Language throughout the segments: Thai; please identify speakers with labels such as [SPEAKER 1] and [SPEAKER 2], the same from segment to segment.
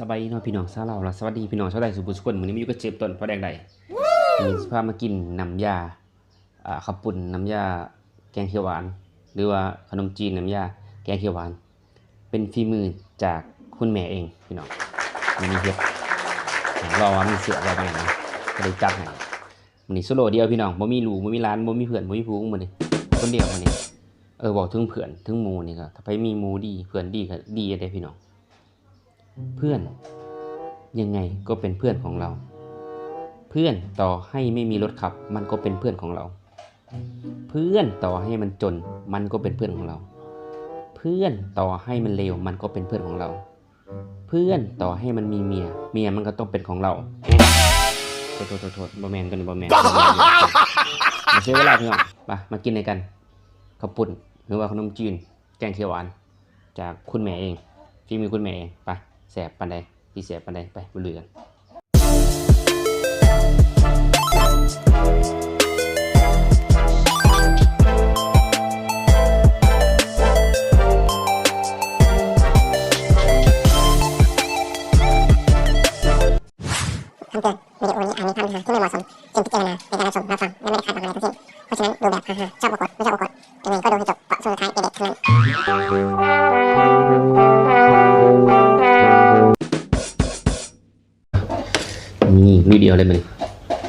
[SPEAKER 1] สบายดีเนาะพี่น้องชาวเราละสวัสดีพี่น้องชาวไทยสุบุสุคนมื้อนี้มาอยู่กับเจ็บต้นพอแดงใดวันนี้สิพามากินน้ำยาอ่าข้าวปุ่นน้ำยาแกงเขียวหวาน หรือว่าขนมจีนน้ำยาแกงเขียวหวาน เป็นฝีมือจากคุณแม่เองพี่น้องมันมีเฮ็ดรอว่ามีเสืออะไรบางอย่างนะก็เลยจัดให้มื้อนี้โซโล่เดียวพี่น้องบ่มีลูกบ่มีหลานบ่มีเพื่อนบ่มีผู้มื้อนี้คนเดียวมื้อนี้เออบอกถึงเพื่อนถึงหมู่นี่ก็ถ้าไปมีหมู่ดีเพื่อนดีก็ดีเด้พี่น้อง เพื่อน ยังไงก็เป็นเพื่อนของเรา เพื่อนต่อให้ไม่มีรถขับ มันก็เป็นเพื่อนของเรา เพื่อนต่อให้มันจน มันก็เป็นเพื่อนของเรา เพื่อนต่อให้มันเลวมันก็เป็นเพื่อนของเรา เพื่อนต่อให้มันมีเมีย เมียมันก็ต้องเป็นของเราโทษโทษโทษบอแมนกันบอแมนมาเสียเวลาพี่น้องมามากินในกันข้าวปุ้นหรือว่าขนมจีนแกงเขียวหวาน จากคุณแม่เองฝีมือคุณแม่เองไป แสบปันใดพี่แสบปันใดไปบุลือกัน
[SPEAKER 2] คำเตือนวิดีโอนี้อาจมีคำเนื้อหาที่ไม่เหมาะสมจึงพิจารณา เดีย
[SPEAKER 1] วเลยมัน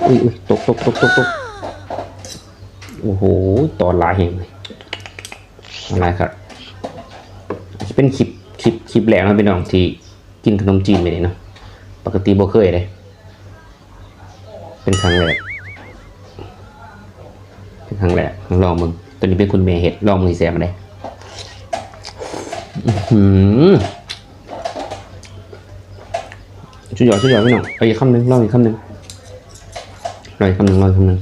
[SPEAKER 1] อุ้ยอุ้ยตกตกตกตกตกโอ้โหตอนลายแห่งเลยอะไรครับเป็นคลิปคลิปคลิปแรกนะพี่น้องที่กินขนมจีนไปเนี่ยเนาะปกติบ่เคยเลยเป็นครั้งแรกเป็นครั้งแรกลองมึงตัวนี้เป็นคุณเมย์เห็ดลองมึงแซมมาได้ช่วยหยอดช่วยหยอดพี่น้องเอาอีกคำหนึ่งลองอีกคำหนึ่ง ลองอีกคำหนึ่งลองอีกคำหนึ่ง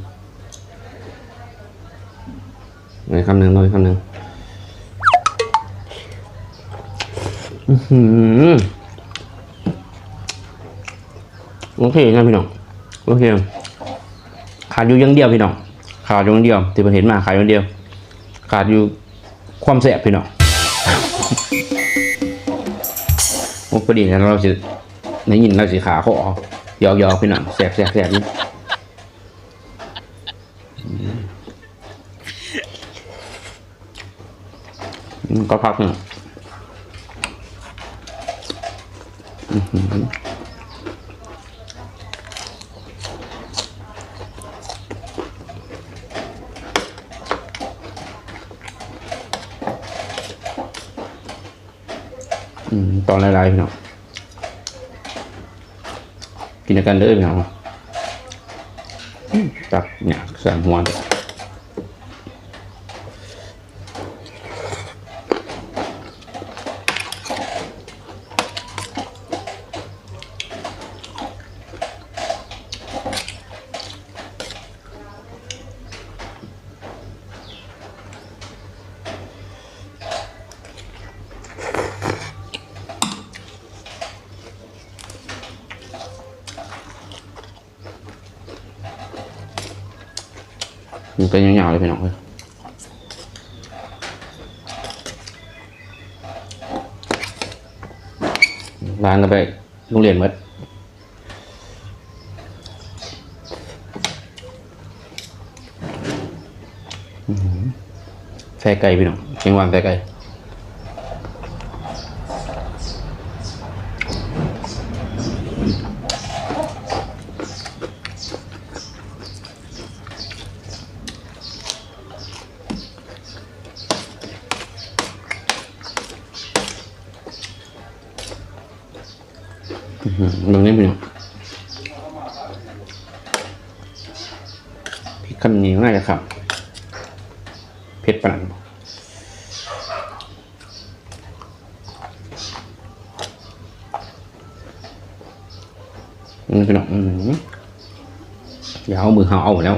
[SPEAKER 1] ลองอีกคำหนึ่งลองอีกคำหนึ่งโอเคนะพี่น้องโอเคขาดอยู่ยังเดียวพี่น้องขาดอยู่ยังเดียวที่ผมเห็นมาขาดอยู่เดียว ขาดอยู่ความแสบพี่น้องโอ้พอดีนะเราจะได้ยินเราสีขาเขาออกยอกยอกพี่น่อยแสบแสบแสบนี่ ก็พักหนึ่งตอนไลายๆพี่น้องกินกันเลยพี่น้องตักเนี่ยใส่หัวเด็ก มันเป็นยาวๆเลยพี่น้องเลยร้านก็ไปโรงเรียนหมดอื้อหือแฟไก่พี่น้องเชียงวางแฟไก่ มมึงนี่พี่น้องพริกคำนี้ง่าจะครับเผ็ดปานนันบ่อืมพี่น้องอืมอย่าเอามือเห่าเอาแล้ว